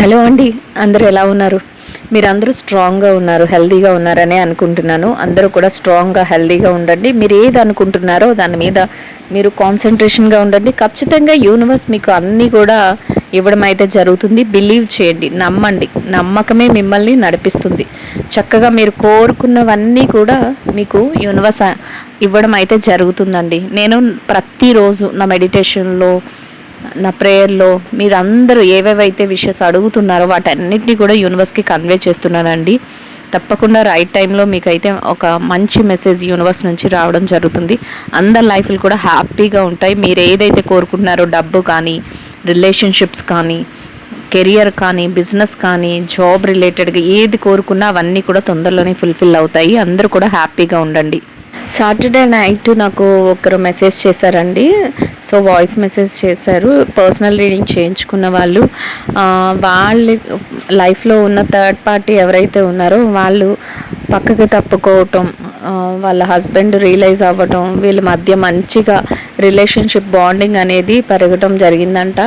Hello అండి అందరూ ఎలా ఉన్నారు? మీరు అందరూ స్ట్రాంగ్గా ఉన్నారు హెల్దీగా ఉన్నారని అనుకుంటున్నాను. అందరూ కూడా స్ట్రాంగ్గా హెల్దీగా ఉండండి. మీరు ఏది అనుకుంటున్నారో దాని మీద మీరు కాన్సన్ట్రేషన్గా ఉండండి. ఖచ్చితంగా యూనివర్స్ మీకు అన్నీ కూడా ఇవ్వడం అయితే జరుగుతుంది. బిలీవ్ చేయండి నమ్మండి. నమ్మకమే మిమ్మల్ని నడిపిస్తుంది. చక్కగా మీరు కోరుకున్నవన్నీ కూడా మీకు యూనివర్స్ ఇవ్వడం అయితే జరుగుతుందండి. నేను ప్రతిరోజు నా మెడిటేషన్లో నా ప్రేయర్లో మీరందరూ ఏవేవైతే విషయస్ అడుగుతున్నారో వాటన్నిటినీ కూడా యూనివర్స్కి కన్వే చేస్తున్నానండి. తప్పకుండా రైట్ టైంలో మీకైతే ఒక మంచి మెసేజ్ యూనివర్స్ నుంచి రావడం జరుగుతుంది. అందరి లైఫ్లు కూడా హ్యాపీగా ఉంటాయి. మీరు ఏదైతే కోరుకుంటున్నారో డబ్బు కానీ రిలేషన్షిప్స్ కానీ కెరియర్ కానీ బిజినెస్ కానీ జాబ్ రిలేటెడ్గా ఏది కోరుకున్నా అవన్నీ కూడా తొందరలోనే ఫుల్ఫిల్ అవుతాయి. అందరూ కూడా హ్యాపీగా ఉండండి. సాటర్డే నైట్ నాకు ఒకరు మెసేజ్ చేశారండి. సో వాయిస్ మెసేజ్ చేశారు. పర్సనల్ రీడింగ్ చేయించుకున్న వాళ్ళు. వాళ్ళ లైఫ్లో ఉన్న థర్డ్ పార్టీ ఎవరైతే ఉన్నారో వాళ్ళు పక్కకి తప్పుకోవటం వాళ్ళ హస్బెండ్ రియలైజ్ అవ్వటం వీళ్ళ మధ్య మంచిగా రిలేషన్షిప్ బాండింగ్ అనేది పెరగటం జరిగిందంట.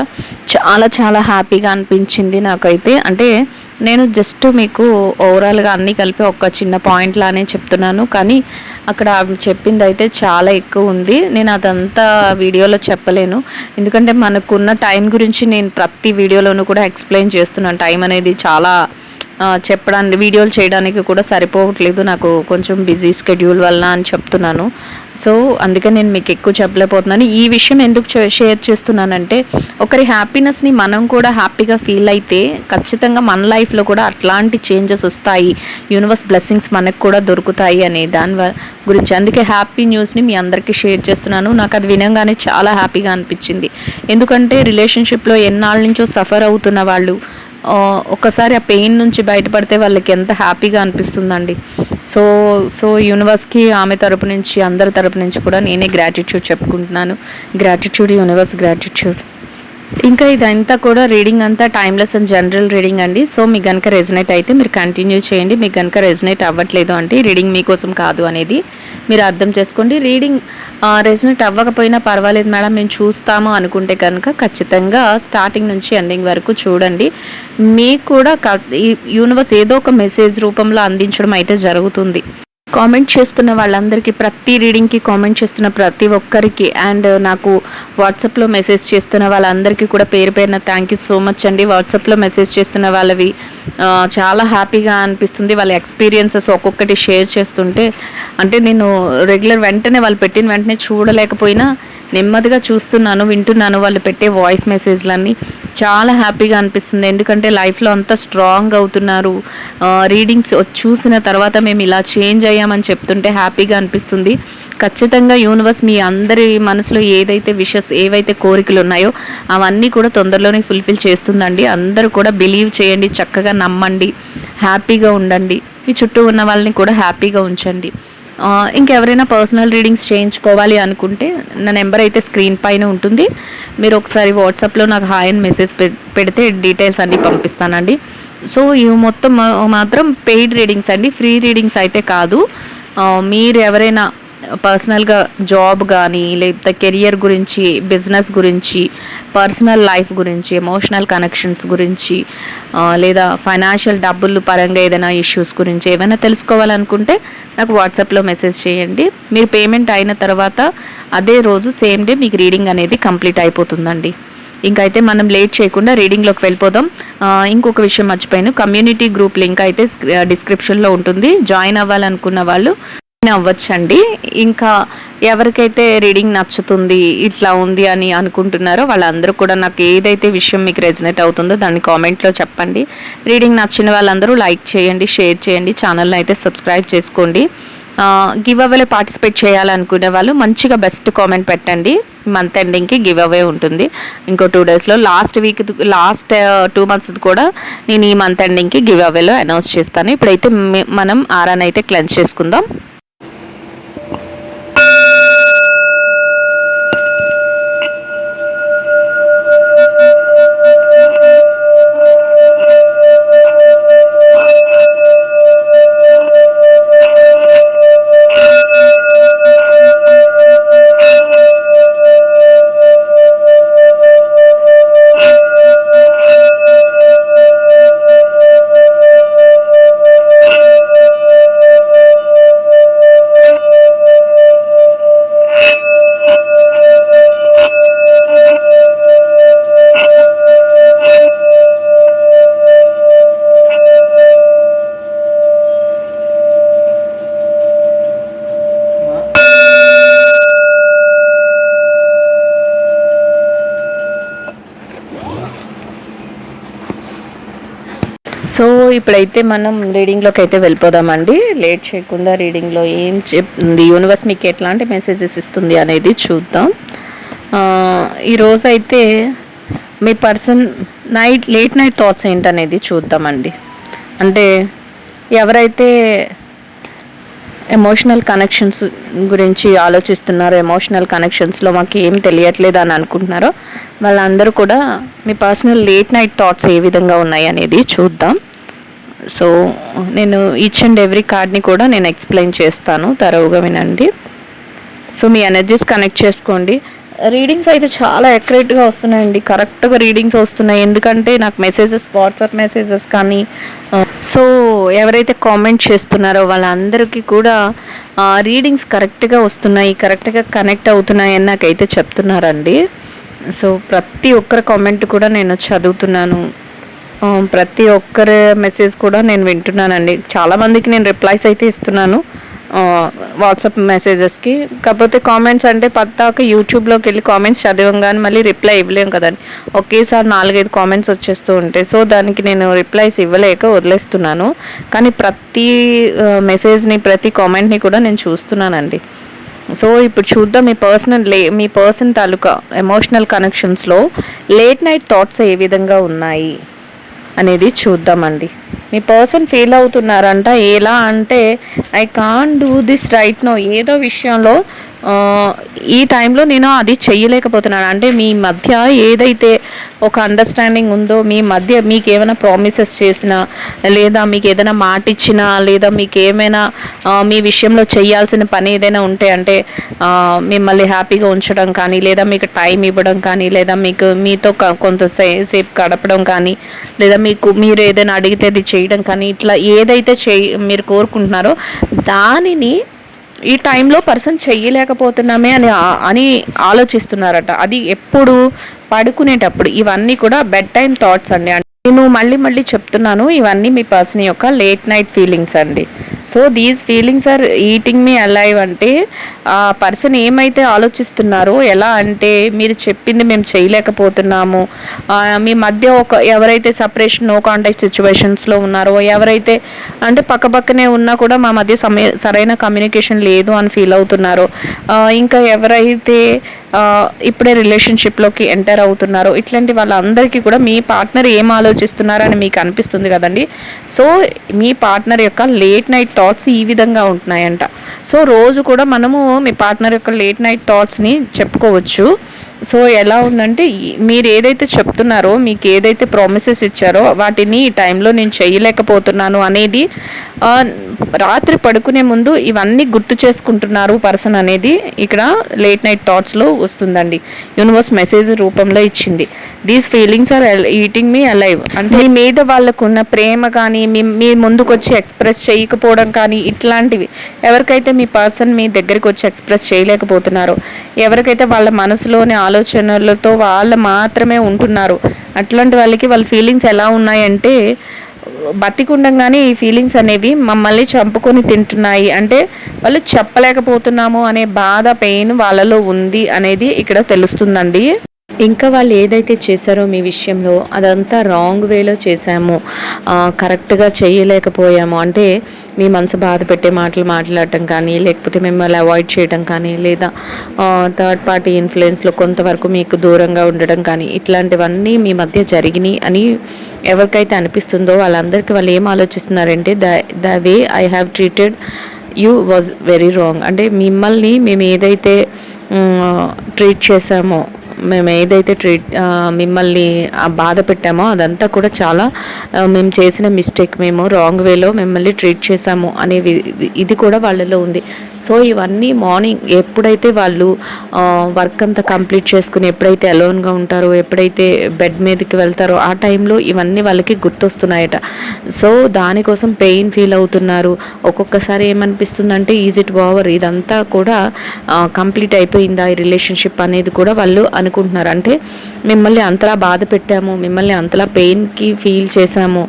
చాలా చాలా హ్యాపీగా అనిపించింది నాకైతే. అంటే నేను జస్ట్ మీకు ఓవరాల్గా అన్నీ కలిపి ఒక చిన్న పాయింట్ లానే చెప్తున్నాను. కానీ అక్కడ చెప్పింది అయితే చాలా ఎక్కువ ఉంది. నేను అదంతా వీడియోలో చెప్పలేను. ఎందుకంటే మనకున్న టైం గురించి నేను ప్రతి వీడియోలోనూ కూడా ఎక్స్ప్లెయిన్ చేస్తున్నాను. టైం అనేది చాలా చెప్పడానికి వీడియోలు చేయడానికి కూడా సరిపోవట్లేదు. నాకు కొంచెం బిజీ స్కెడ్యూల్ వలన అని చెప్తున్నాను. సో అందుకే నేను మీకు ఎక్కువ చెప్పలేకపోతున్నాను. ఈ విషయం ఎందుకు షేర్ చేస్తున్నానంటే ఒకరి హ్యాపీనెస్ని మనం కూడా హ్యాపీగా ఫీల్ అయితే ఖచ్చితంగా మన లైఫ్లో కూడా అట్లాంటి చేంజెస్ వస్తాయి. యూనివర్స్ బ్లెస్సింగ్స్ మనకు కూడా దొరుకుతాయి అనే దాని గురించి. అందుకే హ్యాపీ న్యూస్ని మీ అందరికీ షేర్ చేస్తున్నాను. నాకు అది వినంగానే చాలా హ్యాపీగా అనిపించింది. ఎందుకంటే రిలేషన్షిప్లో ఎన్నాళ్ళ నుంచో సఫర్ అవుతున్న వాళ్ళు ఒకసారి ఆ పెయిన్ నుంచి బయటపడితే వాళ్ళకి ఎంత హ్యాపీగా అనిపిస్తుందండి. సో సో యూనివర్స్కి ఆమె తరపు నుంచి అందరి తరపు నుంచి కూడా నేనే గ్రాటిట్యూడ్ చెప్పుకుంటున్నాను. గ్రాటిట్యూడ్ యూనివర్స్ గ్రాటిట్యూడ్ ఇంకా ఇదంతా కూడా రీడింగ్ అంతా టైమ్లెస్ అండ్ జనరల్ రీడింగ్ అండి. సో మీకు కనుక రెజనేట్ అయితే మీరు కంటిన్యూ చేయండి. మీకు కనుక రెజనేట్ అవ్వట్లేదు అంటే రీడింగ్ మీకోసం కాదు అనేది మీరు అర్థం చేసుకోండి. రీడింగ్ రెజనేట్ అవ్వకపోయినా పర్వాలేదు మేడం. మేము చూస్తాము అనుకుంటే కనుక ఖచ్చితంగా స్టార్టింగ్ నుంచి ఎండింగ్ వరకు చూడండి. మీకు కూడా క- యూనివర్స్ ఏదో ఒక మెసేజ్ రూపంలో అందించడం అయితే జరుగుతుంది. కామెంట్ చేస్తున్న వాళ్ళందరికీ ప్రతి రీడింగ్కి కామెంట్ చేస్తున్న ప్రతి ఒక్కరికి అండ్ నాకు వాట్సాప్లో మెసేజ్ చేస్తున్న వాళ్ళందరికీ కూడా పేరు పేరున థ్యాంక్ యూ సో మచ్ అండి. వాట్సాప్లో మెసేజ్ చేస్తున్న వాళ్ళవి చాలా హ్యాపీగా అనిపిస్తుంది. వాళ్ళ ఎక్స్పీరియన్సెస్ ఒక్కొక్కటి షేర్ చేస్తుంటే అంటే నేను రెగ్యులర్ వెంటనే వాళ్ళు పెట్టిన వెంటనే చూడలేకపోయినా నెమ్మదిగా చూస్తున్నాను వింటున్నాను వాళ్ళు పెట్టే వాయిస్ మెసేజ్లన్నీ చాలా హ్యాపీగా అనిపిస్తుంది. ఎందుకంటే లైఫ్లో అంతా స్ట్రాంగ్ అవుతున్నారు. రీడింగ్స్ చూసిన తర్వాత మేము ఇలా చేంజ్ అయ్యామని చెప్తుంటే హ్యాపీగా అనిపిస్తుంది. ఖచ్చితంగా యూనివర్స్ మీ అందరి మనసులో ఏదైతే విషస్ ఏవైతే కోరికలు ఉన్నాయో అవన్నీ కూడా తొందరలోనే ఫుల్ఫిల్ చేస్తుందండి. అందరూ కూడా బిలీవ్ చేయండి చక్కగా నమ్మండి హ్యాపీగా ఉండండి. మీ చుట్టూ ఉన్న వాళ్ళని కూడా హ్యాపీగా ఉంచండి. ఇంకెవరైనా పర్సనల్ రీడింగ్స్ చేయించుకోవాలి అనుకుంటే నా నెంబర్ అయితే స్క్రీన్ పైన ఉంటుంది. మీరు ఒకసారి వాట్సాప్లో నాకు హాయ్ అని మెసేజ్ పె- పెడితే డీటెయిల్స్ అన్నీ పంపిస్తానండి. సో ఇవి మొత్తం మాత్రం పెయిడ్ రీడింగ్స్ అండి. ఫ్రీ రీడింగ్స్ అయితే కాదు. మీరు ఎవరైనా పర్సనల్గా జాబ్ కానీ లేకపోతే కెరియర్ గురించి బిజినెస్ గురించి పర్సనల్ లైఫ్ గురించి ఎమోషనల్ కనెక్షన్స్ గురించి లేదా ఫైనాన్షియల్ డబ్బులు పరంగా ఏదైనా ఇష్యూస్ గురించి ఏమైనా తెలుసుకోవాలనుకుంటే నాకు వాట్సాప్లో మెసేజ్ చేయండి. మీరు పేమెంట్ అయిన తర్వాత అదే రోజు సేమ్ డే మీకు రీడింగ్ అనేది కంప్లీట్ అయిపోతుందండి. ఇంకైతే మనం లేట్ చేయకుండా రీడింగ్లోకి వెళ్ళిపోదాం. ఇంకొక విషయం మర్చిపోయాను. కమ్యూనిటీ గ్రూప్ లింక్ అయితే డిస్క్రిప్షన్లో ఉంటుంది. జాయిన్ అవ్వాలనుకున్న వాళ్ళు అవ్వచ్చండి ఇంకా ఎవరికైతే రీడింగ్ నచ్చుతుంది ఇట్లా ఉంది అని అనుకుంటున్నారో వాళ్ళందరూ కూడా నాకు ఏదైతే విషయం మీకు రెజనేట్ అవుతుందో దాన్ని కామెంట్లో చెప్పండి. రీడింగ్ నచ్చిన వాళ్ళందరూ లైక్ చేయండి షేర్ చేయండి ఛానల్ని అయితే సబ్స్క్రైబ్ చేసుకోండి. గివ్ అవేలో పార్టిసిపేట్ చేయాలనుకునే వాళ్ళు మంచిగా బెస్ట్ కామెంట్ పెట్టండి. మంత్ ఎండింగ్కి గివ్ అవే ఉంటుంది. ఇంకో టూ డేస్లో last week last two months కూడా నేను ఈ మంత్ ఎండింగ్కి గివ్ అవేలో అనౌన్స్ చేస్తాను. ఇప్పుడైతే మనం ఆరాన్ అయితే క్లెన్స్ చేసుకుందాం. ఇప్పుడైతే మనం రీడింగ్లోకి అయితే వెళ్ళిపోదామండి. లేట్ చేయకుండా రీడింగ్లో ఏం చెప్తుంది? యూనివర్స్ మీకు ఎట్లాంటి మెసేజెస్ ఇస్తుంది అనేది చూద్దాం. ఈరోజైతే ఈరోజు అయితే మీ person night late night thoughts ఏంటనేది చూద్దామండి. అంటే ఎవరైతే ఎమోషనల్ కనెక్షన్స్ గురించి ఆలోచిస్తున్నారో ఎమోషనల్ కనెక్షన్స్లో మాకు ఏం తెలియట్లేదు అని అనుకుంటున్నారో వాళ్ళందరూ కూడా మీ పర్సనల్ లేట్ నైట్ థాట్స్ ఏ విధంగా ఉన్నాయి అనేది చూద్దాం. సో నేను ఈచ్ అండ్ ఎవ్రీ కార్డ్ని కూడా నేను ఎక్స్ప్లెయిన్ చేస్తాను తరవుగా వినండి. సో మీ ఎనర్జీస్ కనెక్ట్ చేసుకోండి. రీడింగ్స్ అయితే చాలా అక్యురేట్గా వస్తున్నాయండి. కరెక్ట్గా రీడింగ్స్ వస్తున్నాయి. ఎందుకంటే నాకు మెసేజెస్ వాట్సాప్ మెసేజెస్ కానీ సో ఎవరైతే కామెంట్ చేస్తున్నారో వాళ్ళందరికీ కూడా రీడింగ్స్ కరెక్ట్గా వస్తున్నాయి కరెక్ట్గా కనెక్ట్ అవుతున్నాయని నాకైతే చెప్తున్నారండి. సో ప్రతి ఒక్కరి కామెంట్ కూడా నేను చదువుతున్నాను. ప్రతి ఒక్కరి మెసేజ్ కూడా నేను వింటున్నానండి. చాలామందికి నేను రిప్లైస్ అయితే ఇస్తున్నాను వాట్సాప్ మెసేజెస్కి. కాకపోతే కామెంట్స్ అంటే పత్తాక యూట్యూబ్లోకి వెళ్ళి కామెంట్స్ చదవంగానే మళ్ళీ రిప్లై ఇవ్వలేం కదండి. ఒకేసారి నాలుగైదు కామెంట్స్ వచ్చేస్తూ ఉంటాయి సో దానికి నేను రిప్లైస్ ఇవ్వలేక వదిలేస్తున్నాను. కానీ ప్రతి మెసేజ్ని ప్రతి కామెంట్ని కూడా నేను చూస్తున్నానండి. సో ఇప్పుడు చూద్దాం మీ పర్సనల్ లే మీ పర్సన్ తాలూకా ఎమోషనల్ కనెక్షన్స్లో లేట్ నైట్ థాట్స్ ఏ విధంగా ఉన్నాయి? అనేది చూద్దామండి. మీ పర్సన్ ఫీల్ అవుతున్నారంట ఎలా అంటే I can do this right no ఏదో విషయంలో ఈ టైంలో నేను అది చెయ్యలేకపోతున్నాను. అంటే మీ మధ్య ఏదైతే ఒక అండర్స్టాండింగ్ ఉందో మీ మధ్య మీకు ఏమైనా ప్రామిసెస్ చేసినా లేదా మీకు ఏదైనా మాట ఇచ్చినా లేదా మీకు ఏమైనా మీ విషయంలో చేయాల్సిన పని ఏదైనా ఉంటే అంటే మిమ్మల్ని హ్యాపీగా ఉంచడం కానీ లేదా మీకు టైం ఇవ్వడం కానీ లేదా మీకు మీతో కొంత సే- సేపు గడపడం కానీ లేదా మీకు మీరు ఏదైనా అడిగితే అది చేయడం కానీ ఇట్లా ఏదైతే చే మీరు కోరుకుంటున్నారో దానిని ఈ టైంలో పర్సన్ చెయ్యలేకపోతున్నామే అని అని ఆలోచిస్తున్నారట. అది ఎప్పుడు పడుకునేటప్పుడు. ఇవన్నీ కూడా బెడ్ టైం థాట్స్ అండి. నేను మళ్ళీ మళ్ళీ చెప్తున్నాను ఇవన్నీ మీ పర్సన్ యొక్క లేట్ నైట్ ఫీలింగ్స్ అండి. So these feelings are eating me alive అంటే ఆ పర్సన్ ఏమైతే ఆలోచిస్తున్నారో ఎలా అంటే మీరు చెప్పింది మేము చేయలేకపోతున్నాము. మీ మధ్య ఒక ఎవరైతే సపరేషన్ నో కాంటాక్ట్ సిచ్యువేషన్స్లో ఉన్నారో ఎవరైతే అంటే పక్కపక్కనే ఉన్నా కూడా మా మధ్య సమయ సరైన కమ్యూనికేషన్ లేదు అని ఫీల్ అవుతున్నారో ఇంకా ఎవరైతే ఇప్పుడే రిలేషన్షిప్లోకి ఎంటర్ అవుతున్నారో ఇట్లాంటి వాళ్ళందరికీ కూడా మీ పార్ట్నర్ ఏం ఆలోచిస్తున్నారని మీకు అనిపిస్తుంది కదండి. సో మీ పార్ట్నర్ యొక్క లేట్ నైట్ థాట్స్ ఈ విధంగా ఉంటున్నాయంట. సో రోజు కూడా మనము మీ పార్ట్నర్ యొక్క లేట్ నైట్ థాట్స్ని చెప్పుకోవచ్చు. సో ఎలా ఉందంటే మీరు ఏదైతే చెప్తున్నారో మీకు ఏదైతే ప్రామిసెస్ ఇచ్చారో వాటిని ఈ టైంలో నేను చేయలేకపోతున్నాను అనేది రాత్రి పడుకునే ముందు ఇవన్నీ గుర్తు చేసుకుంటున్నారు పర్సన్ అనేది ఇక్కడ లేట్ నైట్ థాట్స్లో వస్తుందండి. యూనివర్స్ మెసేజ్ రూపంలో ఇచ్చింది. These feelings are eating me alive అంటే మీ మీద వాళ్ళకున్న ప్రేమ కానీ మీ మీ ముందుకు వచ్చి ఎక్స్ప్రెస్ చేయకపోవడం కానీ ఇట్లాంటివి ఎవరికైతే మీ పర్సన్ మీ దగ్గరికి వచ్చి ఎక్స్ప్రెస్ చేయలేకపోతున్నారో ఎవరికైతే వాళ్ళ మనసులోని ఆలోచనలతో వాళ్ళు మాత్రమే ఉంటున్నారు. అట్లాంటి వాళ్ళకి వాళ్ళ ఫీలింగ్స్ ఎలా ఉన్నాయంటే బతికుండగానే ఈ ఫీలింగ్స్ అనేవి మమ్మల్ని చంపుకొని తింటున్నాయి. అంటే వాళ్ళు చెప్పలేకపోతున్నాము అనే బాధ పెయిన్ వాళ్ళలో ఉంది అనేది ఇక్కడ తెలుస్తుందండి. ఇంకా వాళ్ళు ఏదైతే చేశారో మీ విషయంలో అదంతా రాంగ్ వేలో చేశాము. కరెక్ట్గా చేయలేకపోయాము. అంటే మీ మనసు బాధ పెట్టే మాటలు మాట్లాడటం కానీ లేకపోతే మిమ్మల్ని అవాయిడ్ చేయడం కానీ లేదా థర్డ్ పార్టీ ఇన్ఫ్లుయెన్స్లో కొంతవరకు మీకు దూరంగా ఉండడం కానీ ఇట్లాంటివన్నీ మీ మధ్య జరిగినాయి అని ఎవరికైతే అనిపిస్తుందో వాళ్ళందరికీ వాళ్ళు ఏం ఆలోచిస్తున్నారంటే the the way I have treated you was very wrong అంటే మిమ్మల్ని మేము ఏదైతే ట్రీట్ చేసామో మేము ఏదైతే ట్రీట్ మిమ్మల్ని బాధ పెట్టామో అదంతా కూడా చాలా మేము చేసిన మిస్టేక్ మేము రాంగ్ వేలో మిమ్మల్ని ట్రీట్ చేసాము అనే వి- ఇది కూడా వాళ్ళలో ఉంది. సో ఇవన్నీ మార్నింగ్ ఎప్పుడైతే వాళ్ళు వర్క్ అంతా కంప్లీట్ చేసుకుని ఎప్పుడైతే అలోన్గా ఉంటారో ఎప్పుడైతే బెడ్ మీదకి వెళ్తారో ఆ టైంలో ఇవన్నీ వాళ్ళకి గుర్తొస్తున్నాయట. సో దానికోసం పెయిన్ ఫీల్ అవుతున్నారు. ఒక్కొక్కసారి ఏమనిపిస్తుందంటే ఈజ్ ఇట్ ఓవర్ ఇదంతా కూడా కంప్లీట్ అయిపోయిందా ఈ రిలేషన్షిప్ అనేది కూడా వాళ్ళు అనుకుంటున్నారు. అంటే మిమ్మల్ని అంతలా బాధ పెట్టాము మిమ్మల్ని అంతలా పెయిన్కి ఫీల్ చేశాము.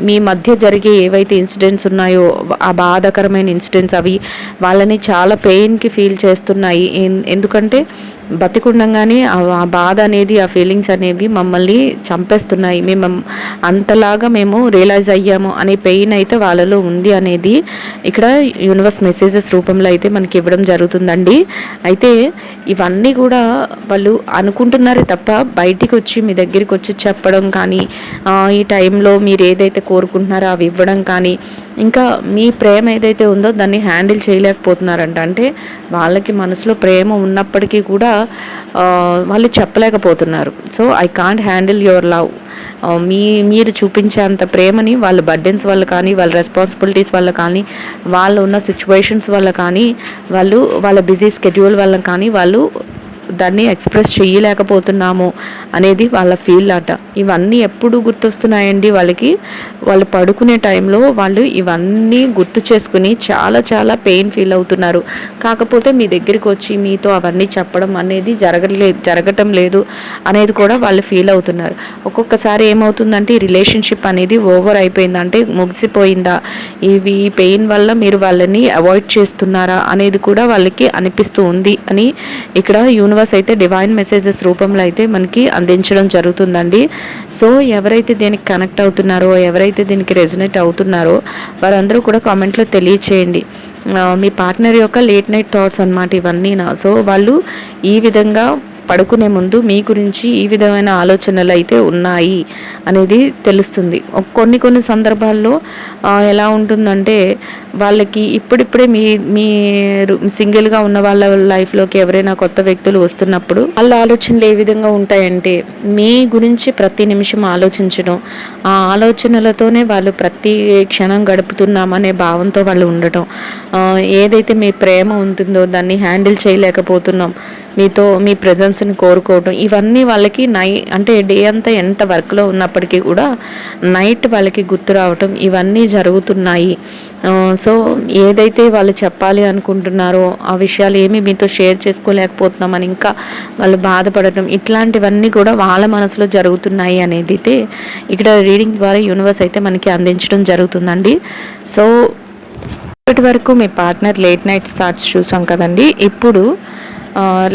మీ మధ్య జరిగే ఏవైతే ఇన్సిడెంట్స్ ఉన్నాయో ఆ బాధాకరమైన ఇన్సిడెంట్స్ అవి వాళ్ళని చాలా పెయిన్కి ఫీల్ చేస్తున్నాయి. ఎన్- ఎందుకంటే బతికుండంగానే ఆ- ఆ బాధ అనేది ఆ ఫీలింగ్స్ అనేవి మమ్మల్ని చంపేస్తున్నాయి. మేము అంతలాగా మేము రియలైజ్ అయ్యాము అనే పెయిన్ అయితే వాళ్ళలో ఉంది అనేది ఇక్కడ యూనివర్స్ మెసేజెస్ రూపంలో అయితే మనకి ఇవ్వడం జరుగుతుందండి. అయితే ఇవన్నీ కూడా వాళ్ళు అనుకుంటున్నారే తప్ప బయటికి వచ్చి మీ దగ్గరికి వచ్చి చెప్పడం కానీ ఈ టైంలో మీరు ఏదైతే కోరుకుంటున్నారో అవి ఇవ్వడం కానీ ఇంకా మీ ప్రేమ ఏదైతే ఉందో దాన్ని హ్యాండిల్ చేయలేకపోతున్నారంట. అంటే వాళ్ళకి మనసులో ప్రేమ ఉన్నప్పటికీ కూడా వాళ్ళు చెప్పలేకపోతున్నారు. So I can't handle your love మీ మీరు చూపించే అంత ప్రేమని వాళ్ళ బర్డెన్స్ వల్ల కానీ వాళ్ళ రెస్పాన్సిబిలిటీస్ వల్ల కానీ వాళ్ళు ఉన్న సిచ్యువేషన్స్ వల్ల కానీ వాళ్ళు వాళ్ళ బిజీ స్కెడ్యూల్ వల్ల కానీ వాళ్ళు దాన్ని ఎక్స్ప్రెస్ చేయలేకపోతున్నాము అనేది వాళ్ళ ఫీల్ అట. ఇవన్నీ ఎప్పుడు గుర్తొస్తున్నాయండి వాళ్ళకి? వాళ్ళు పడుకునే టైంలో వాళ్ళు ఇవన్నీ గుర్తు చేసుకుని చాలా చాలా పెయిన్ ఫీల్ అవుతున్నారు. కాకపోతే మీ దగ్గరికి వచ్చి మీతో అవన్నీ చెప్పడం అనేది జరగలేదు జరగటం లేదు అనేది కూడా వాళ్ళు ఫీల్ అవుతున్నారు. ఒక్కొక్కసారి ఏమవుతుందంటే ఈ రిలేషన్షిప్ అనేది ఓవర్ అయిపోయిందంటే ముగిసిపోయిందా? ఇవి ఈ పెయిన్ వల్ల మీరు వాళ్ళని అవాయిడ్ చేస్తున్నారా అనేది కూడా వాళ్ళకి అనిపిస్తూ ఉంది అని ఇక్కడ యూనివర్స్ అయితే డివైన్ మెసేజెస్ రూపంలో అయితే మనకి అందించడం జరుగుతుందండి. సో ఎవరైతే దీనికి కనెక్ట్ అవుతున్నారో ఎవరైతే దీనికి రెజినేట్ అవుతున్నారో వారందరూ కూడా కామెంట్లో తెలియచేయండి. మీ పార్ట్నర్ యొక్క లేట్ నైట్ థాట్స్ అనమాట ఇవన్నీ నా సో వాళ్ళు ఈ విధంగా పడుకునే ముందు మీ గురించి ఈ విధమైన ఆలోచనలు అయితే ఉన్నాయి అనేది తెలుస్తుంది. కొన్ని కొన్ని సందర్భాల్లో ఎలా ఉంటుందంటే వాళ్ళకి ఇప్పుడిప్పుడే మీ మీరు సింగిల్గా ఉన్న వాళ్ళ లైఫ్లోకి ఎవరైనా కొత్త వ్యక్తులు వస్తున్నప్పుడు వాళ్ళ ఆలోచనలు ఏ విధంగా ఉంటాయంటే మీ గురించి ప్రతి నిమిషం ఆలోచించడం ఆ ఆలోచనలతోనే వాళ్ళు ప్రతి క్షణం గడుపుతున్నామనే భావంతో వాళ్ళు ఉండటం ఏదైతే మీ ప్రేమ ఉంటుందో దాన్ని హ్యాండిల్ చేయలేకపోతున్నాం మీతో మీ ప్రజెన్స్ని కోరుకోవటం. ఇవన్నీ వాళ్ళకి నై అంటే డే అంతా ఎంత వర్క్లో ఉన్నప్పటికీ కూడా నైట్ వాళ్ళకి గుర్తు రావటం ఇవన్నీ జరుగుతున్నాయి. సో ఏదైతే వాళ్ళు చెప్పాలి అనుకుంటున్నారో ఆ విషయాలు ఏమి మీతో షేర్ చేసుకోలేకపోతున్నామని ఇంకా వాళ్ళు బాధపడటం ఇట్లాంటివన్నీ కూడా వాళ్ళ మనసులో జరుగుతున్నాయి అనేది అయితే ఇక్కడ రీడింగ్ ద్వారా యూనివర్స్ అయితే మనకి అందించడం జరుగుతుందండి. సో ఇప్పటి వరకు మీ పార్ట్నర్ లేట్ నైట్ స్టార్ట్స్ చూసాం కదండి. ఇప్పుడు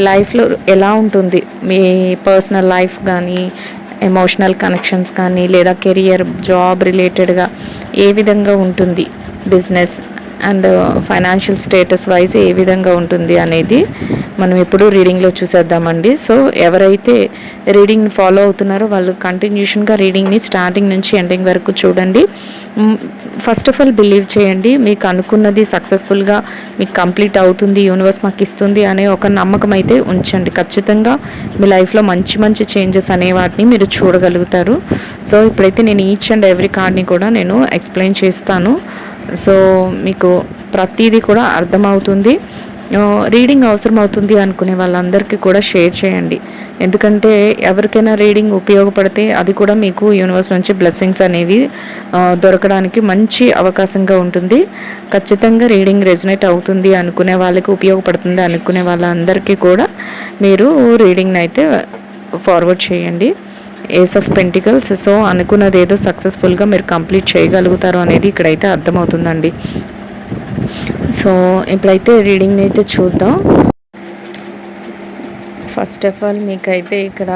లైఫ్లో ఎలా ఉంటుంది? మీ పర్సనల్ లైఫ్ కానీ ఎమోషనల్ కనెక్షన్స్ కానీ లేదా కెరియర్ జాబ్ రిలేటెడ్గా ఏ విధంగా ఉంటుంది? Business and financial status wise ఏ విధంగా ఉంటుంది అనేది మనం ఎప్పుడు రీడింగ్లో చూసేద్దామండి. సో ఎవరైతే రీడింగ్ని ఫాలో అవుతున్నారో వాళ్ళు కంటిన్యూషన్గా రీడింగ్ని స్టార్టింగ్ నుంచి ఎండింగ్ వరకు చూడండి. ఫస్ట్ ఆఫ్ ఆల్ బిలీవ్ చేయండి. మీకు అనుకున్నది సక్సెస్ఫుల్గా మీకు కంప్లీట్ అవుతుంది యూనివర్స్ మాకు ఇస్తుంది అనే ఒక నమ్మకం అయితే ఉంచండి. ఖచ్చితంగా మీ లైఫ్లో మంచి మంచి చేంజెస్ అనే వాటిని మీరు చూడగలుగుతారు. సో ఇప్పుడైతే నేను ఈచ్ అండ్ ఎవ్రీ కార్డ్ని కూడా నేను ఎక్స్ప్లెయిన్ చేస్తాను. సో మీకు ప్రతిదీ కూడా అర్థమవుతుంది. రీడింగ్ అవసరం అవుతుంది అనుకునే వాళ్ళందరికీ కూడా షేర్ చేయండి. ఎందుకంటే ఎవరికైనా రీడింగ్ ఉపయోగపడితే అది కూడా మీకు యూనివర్స్ నుంచి బ్లెస్సింగ్స్ అనేవి దొరకడానికి మంచి అవకాశంగా ఉంటుంది. ఖచ్చితంగా రీడింగ్ రెజినేట్ అవుతుంది అనుకునే వాళ్ళకి ఉపయోగపడుతుంది అనుకునే వాళ్ళందరికీ కూడా మీరు రీడింగ్ని అయితే ఫార్వర్డ్ చేయండి. ఏస్ ఆఫ్ పెంటికల్స్ సో అనుకున్నది ఏదో సక్సెస్ఫుల్గా మీరు కంప్లీట్ చేయగలుగుతారు అనేది ఇక్కడైతే అర్థమవుతుందండి. సో ఇప్పుడైతే రీడింగ్ని అయితే చూద్దాం. ఫస్ట్ ఆఫ్ ఆల్ మీకైతే ఇక్కడ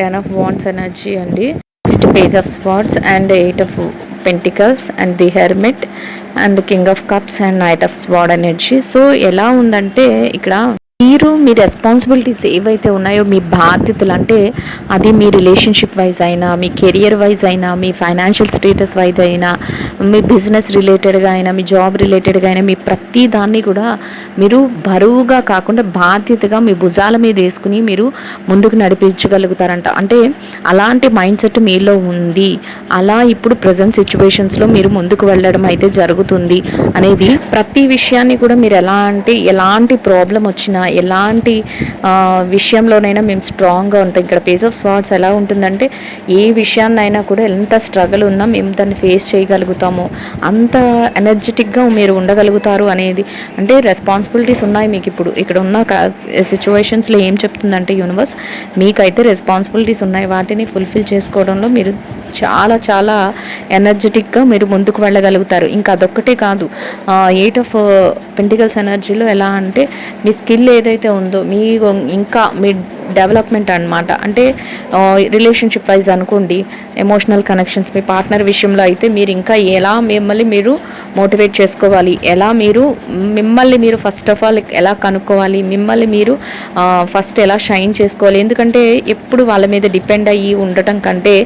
టెన్ ఆఫ్ వాండ్స్ ఎనర్జీ అండి. Next page of spots and eight of pentacles and the hermit and king of cups and knight of sword energy so ఎలా ఉందంటే ఇక్కడ మీరు మీ రెస్పాన్సిబిలిటీస్ ఏవైతే ఉన్నాయో మీ బాధ్యతలు అంటే అది మీ రిలేషన్షిప్ వైజ్ అయినా మీ కెరియర్ వైజ్ అయినా మీ ఫైనాన్షియల్ స్టేటస్ వైజ్ అయినా మీ బిజినెస్ రిలేటెడ్గా అయినా మీ జాబ్ రిలేటెడ్గా అయినా మీ ప్రతి దాన్ని కూడా మీరు బరువుగా కాకుండా బాధ్యతగా మీ భుజాల మీద వేసుకుని మీరు ముందుకు నడిపించగలుగుతారంట. అంటే అలాంటి మైండ్ సెట్ మీలో ఉంది. అలా ఇప్పుడు ప్రజెంట్ సిచ్యువేషన్స్లో మీరు ముందుకు వెళ్ళడం అయితే జరుగుతుంది అనేది ప్రతి విషయాన్ని కూడా మీరు ఎలా అంటే ఎలాంటి ప్రాబ్లం వచ్చినా ఎలాంటి విషయంలోనైనా మేము స్ట్రాంగ్గా ఉంటాం. ఇక్కడ పేజ్ ఆఫ్ స్వాట్స్ ఎలా ఉంటుందంటే ఏ విషయాన్నైనా కూడా ఎంత స్ట్రగుల్ ఉన్నా మేము దాన్ని ఫేస్ చేయగలుగుతాము. అంత ఎనర్జెటిక్గా మీరు ఉండగలుగుతారు అనేది అంటే రెస్పాన్సిబిలిటీస్ ఉన్నాయి మీకు ఇప్పుడు. ఇక్కడ ఉన్న సిచ్యువేషన్స్లో ఏం చెప్తుందంటే యూనివర్స్ మీకైతే రెస్పాన్సిబిలిటీస్ ఉన్నాయి. వాటిని ఫుల్ఫిల్ చేసుకోవడంలో మీరు చాలా చాలా ఎనర్జెటిక్గా మీరు ముందుకు వెళ్ళగలుగుతారు. ఇంకా అదొక్కటే కాదు ఎయిట్ ఆఫ్ పెంటికల్స్ ఎనర్జీలో ఎలా అంటే మీ స్కిల్ ఏదైతే ఉందో మీ ఇంకా మీ డెవలప్మెంట్ అన్నమాట. అంటే రిలేషన్షిప్ వైజ్ అనుకోండి ఎమోషనల్ కనెక్షన్స్ మీ పార్ట్నర్ విషయంలో అయితే మీరు ఇంకా ఎలా మిమ్మల్ని మీరు మోటివేట్ చేసుకోవాలి ఎలా మీరు మిమ్మల్ని మీరు ఫస్ట్ ఆఫ్ ఆల్ ఎలా కనుక్కోవాలి మిమ్మల్ని మీరు ఫస్ట్ ఎలా షైన్ చేసుకోవాలి ఎందుకంటే ఎప్పుడు వాళ్ళ మీద డిపెండ్ అయ్యి ఉండటం కంటే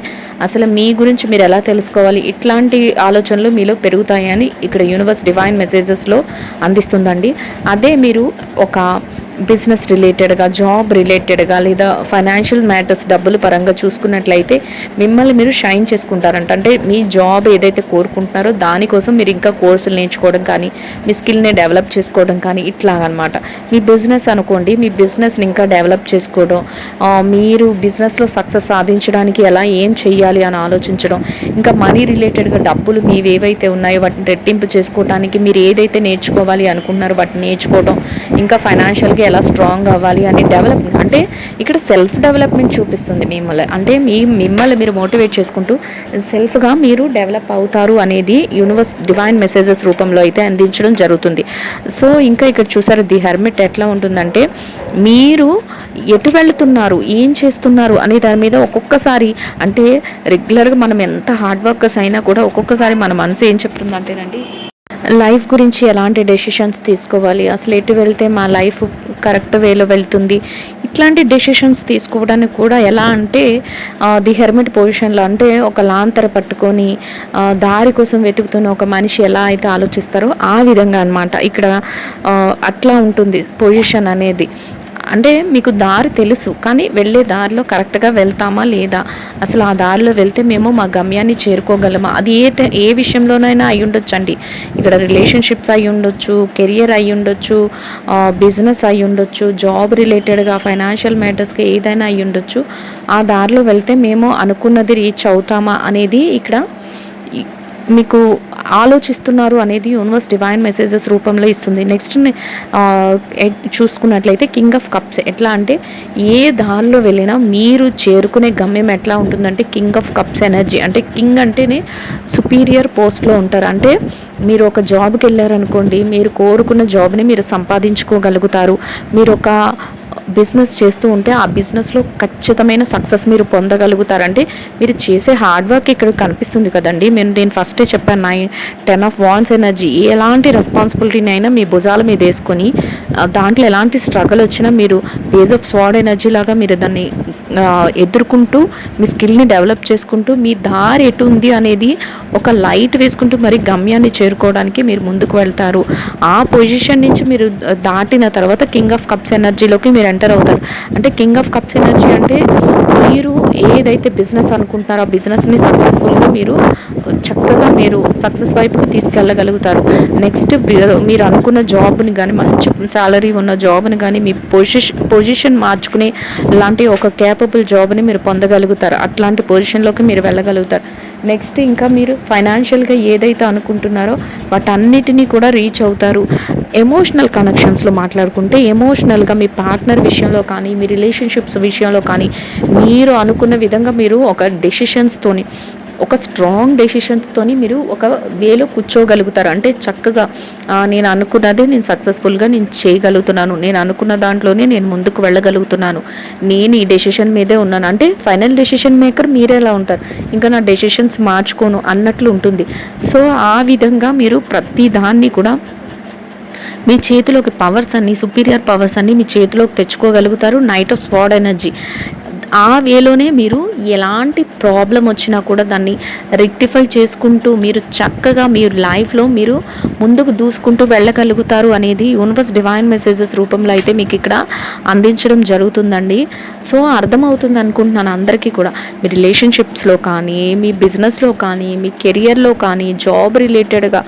అసలు మీ గురించి మీరు ఎలా తెలుసుకోవాలి ఇట్లాంటి ఆలోచనలు మీలో పెరుగుతాయని ఇక్కడ యూనివర్స్ డివైన్ మెసేజెస్లో అందిస్తుందండి. అదే మీరు ఒక బిజినెస్ రిలేటెడ్గా జాబ్ రిలేటెడ్గా లేదా ఫైనాన్షియల్ మ్యాటర్స్ డబ్బుల పరంగా చూసుకున్నట్లయితే మిమ్మల్ని మీరు షైన్ చేసుకుంటారంట. అంటే మీ జాబ్ ఏదైతే కోరుకుంటున్నారో దానికోసం మీరు ఇంకా కోర్సులు నేర్చుకోవడం కానీ మీ స్కిల్ని డెవలప్ చేసుకోవడం కానీ ఇట్లాగనమాట. మీ బిజినెస్ అనుకోండి మీ బిజినెస్ని ఇంకా డెవలప్ చేసుకోవడం మీరు బిజినెస్లో సక్సెస్ సాధించడానికి ఎలా ఏం చేయాలి అని ఆలోచించడం ఇంకా మనీ రిలేటెడ్గా డబ్బులు మీవి ఏవైతే ఉన్నాయో వాటిని రెట్టింపు చేసుకోవడానికి మీరు ఏదైతే నేర్చుకోవాలి అనుకున్నారో వాటిని నేర్చుకోవడం ఇంకా ఫైనాన్షియల్గా ఎలా స్ట్రాంగ్ అవ్వాలి అని డెవలప్మెంట్ అంటే ఇక్కడ సెల్ఫ్ డెవలప్మెంట్ చూపిస్తుంది మిమ్మల్ని. అంటే మీ మిమ్మల్ని మీరు మోటివేట్ చేసుకుంటూ సెల్ఫ్గా మీరు డెవలప్ అవుతారు అనేది యూనివర్స్ డివైన్ మెసేజెస్ రూపంలో అయితే అందించడం జరుగుతుంది. సో ఇంకా ఇక్కడ చూసారు ది హెర్మిట్ ఎట్లా ఉంటుందంటే మీరు ఎటు వెళుతున్నారు ఏం చేస్తున్నారు అనే దాని మీద ఒక్కొక్కసారి అంటే రెగ్యులర్గా మనం ఎంత హార్డ్ వర్కర్స్ అయినా కూడా ఒక్కొక్కసారి మన మనసు ఏం చెప్తుందంటేనండి లైఫ్ గురించి ఎలాంటి డెసిషన్స్ తీసుకోవాలి? అసలు ఎటు వెళ్తే మా లైఫ్ కరెక్ట్ వేలో వెళ్తుంది? ఇట్లాంటి డెసిషన్స్ తీసుకోవడానికి కూడా ఎలా అంటే ది హెర్మిట్ పొజిషన్లో అంటే ఒక లాంతర పట్టుకొని దారి కోసం వెతుకుతున్న ఒక మనిషి ఎలా అయితే ఆలోచిస్తారో ఆ విధంగా అన్నమాట. ఇక్కడ అట్లా ఉంటుంది పొజిషన్ అనేది. అంటే మీకు దారి తెలుసు కానీ వెళ్ళే దారిలో కరెక్ట్గా వెళ్తామా లేదా? అసలు ఆ దారిలో వెళ్తే మేము మా గమ్యాన్ని చేరుకోగలమా? అది ఏ ఏ విషయంలోనైనా అయి ఉండొచ్చు అండి ఇక్కడ రిలేషన్షిప్స్ అయి ఉండొచ్చు కెరియర్ అయి ఉండొచ్చు బిజినెస్ అయి ఉండొచ్చు జాబ్ రిలేటెడ్గా ఫైనాన్షియల్ మ్యాటర్స్కి ఏదైనా అయి ఉండొచ్చు. ఆ దారిలో వెళ్తే మేము అనుకున్నది రీచ్ అవుతామా అనేది ఇక్కడ మీకు ఆలోచిస్తున్నారు అనేది యూనివర్స్ డివైన్ మెసేజెస్ రూపంలో ఇస్తుంది. నెక్స్ట్ చూసుకున్నట్లయితే కింగ్ ఆఫ్ కప్స్ ఎట్లా అంటే ఏ దారిలో వెళ్ళినా మీరు చేరుకునే గమ్యం ఎట్లా ఉంటుందంటే కింగ్ ఆఫ్ కప్స్ ఎనర్జీ. అంటే కింగ్ అంటేనే సుపీరియర్ పోస్ట్లో ఉంటారు. అంటే మీరు ఒక జాబ్కి వెళ్ళారనుకోండి మీరు కోరుకున్న జాబ్ని మీరు సంపాదించుకోగలుగుతారు. మీరు ఒక బిజినెస్ చేస్తూ ఉంటే ఆ బిజినెస్లో ఖచ్చితమైన సక్సెస్ మీరు పొందగలుగుతారంటే మీరు చేసే హార్డ్ వర్క్ ఇక్కడ కనిపిస్తుంది కదండి. నేను నేను ఫస్టే చెప్పాను nine ten of wands energy. ఎలాంటి రెస్పాన్సిబిలిటీని అయినా మీ భుజాల మీద వేసుకొని దాంట్లో ఎలాంటి స్ట్రగుల్ వచ్చినా మీరు బేస్ ఆఫ్ స్వాడ్ ఎనర్జీ లాగా మీరు దాన్ని ఎదుర్కొంటూ మీ స్కిల్ని డెవలప్ చేసుకుంటూ మీ దారి ఎటు ఉంది అనేది ఒక లైట్ వేసుకుంటూ మరి గమ్యాన్ని చేరుకోవడానికి మీరు ముందుకు వెళ్తారు. ఆ పొజిషన్ నుంచి మీరు దాటిన తర్వాత కింగ్ ఆఫ్ కప్స్ ఎనర్జీలోకి మీరు ఎంటర్ అవుతారు. అంటే కింగ్ ఆఫ్ కప్స్ ఎనర్జీ అంటే మీరు ఏదైతే బిజినెస్ అనుకుంటున్నారో ఆ బిజినెస్ని సక్సెస్ఫుల్గా మీరు చక్కగా మీరు సక్సెస్ వైపుకి తీసుకెళ్ళగలుగుతారు. నెక్స్ట్ మీరు అనుకున్న జాబ్ని కానీ మంచి శాలరీ ఉన్న జాబ్ని కానీ మీ పొజిషన్ పొజిషన్ మార్చుకునే లాంటి ఒక క్యాపబుల్ జాబ్ని మీరు పొందగలుగుతారు. అట్లాంటి పొజిషన్లోకి మీరు వెళ్ళగలుగుతారు. నెక్స్ట్ ఇంకా మీరు ఫైనాన్షియల్గా ఏదైతే అనుకుంటున్నారో వాటన్నిటినీ కూడా రీచ్ అవుతారు. ఎమోషనల్ కనెక్షన్స్లో మాట్లాడుకుంటే ఎమోషనల్గా మీ పార్ట్నర్ విషయంలో కానీ మీ రిలేషన్షిప్స్ విషయంలో కానీ మీరు అనుకున్న విధంగా మీరు ఒక డెసిషన్స్తోని ఒక స్ట్రాంగ్ డెసిషన్స్తోని మీరు ఒక వేలో కూర్చోగలుగుతారు. అంటే చక్కగా నేను అనుకున్నదే నేను సక్సెస్ఫుల్గా నేను చేయగలుగుతున్నాను. నేను అనుకున్న దాంట్లోనే నేను ముందుకు వెళ్ళగలుగుతున్నాను. నేను ఈ డెసిషన్ మీదే ఉన్నాను. అంటే ఫైనల్ డెసిషన్ మేకర్ మీరే ఎలా ఉంటారు. ఇంకా నా డెసిషన్స్ మార్చుకోను అన్నట్లు ఉంటుంది. సో ఆ విధంగా మీరు ప్రతి దాన్ని కూడా మీ చేతిలోకి పవర్స్ అన్ని సుపీరియర్ పవర్స్ అన్ని మీ చేతిలోకి తెచ్చుకోగలుగుతారు. నైట్ ఆఫ్ స్వాడ్ ఎనర్జీ ఆ వేలోనే మీరు ఎలాంటి ప్రాబ్లం వచ్చినా కూడా దాన్ని రెక్టిఫై చేసుకుంటూ మీరు చక్కగా మీరు లైఫ్లో మీరు ముందుకు దూసుకుంటూ వెళ్ళగలుగుతారు అనేది యూనివర్స్ డివైన్ మెసేజెస్ రూపంలో అయితే మీకు ఇక్కడ అందించడం జరుగుతుందండి. సో అర్థమవుతుంది అనుకుంటున్నాను అందరికీ కూడా. మీ రిలేషన్షిప్స్లో కానీ మీ బిజినెస్లో కానీ మీ కెరియర్లో కానీ జాబ్ రిలేటెడ్గా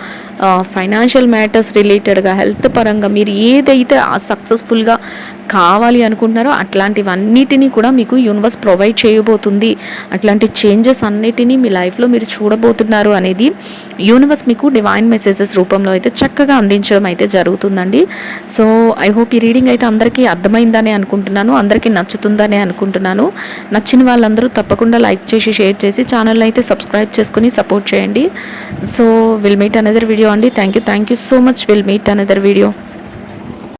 ఫైనాన్షియల్ మ్యాటర్స్ రిలేటెడ్గా హెల్త్ పరంగా మీరు ఏదైతే సక్సెస్ఫుల్గా కావాలి అనుకుంటున్నారో అట్లాంటివన్నిటినీ కూడా మీకు యూనివర్స్ ప్రొవైడ్ చేయబోతుంది. అట్లాంటి చేంజెస్ అన్నిటినీ మీ లైఫ్లో మీరు చూడబోతున్నారు అనేది యూనివర్స్ మీకు డివైన్ మెసేజెస్ రూపంలో అయితే చక్కగా అందించడం అయితే జరుగుతుందండి. సో ఐ హోప్ ఈ రీడింగ్ అయితే అందరికీ అర్థమైందని అనుకుంటున్నాను. అందరికీ నచ్చుతుందని అనుకుంటున్నాను. నచ్చిన వాళ్ళందరూ తప్పకుండా లైక్ చేసి షేర్ చేసి ఛానల్ అయితే సబ్స్క్రైబ్ చేసుకుని సపోర్ట్ చేయండి. So will meet another video video అండి. Thank you thank you so much will meet another video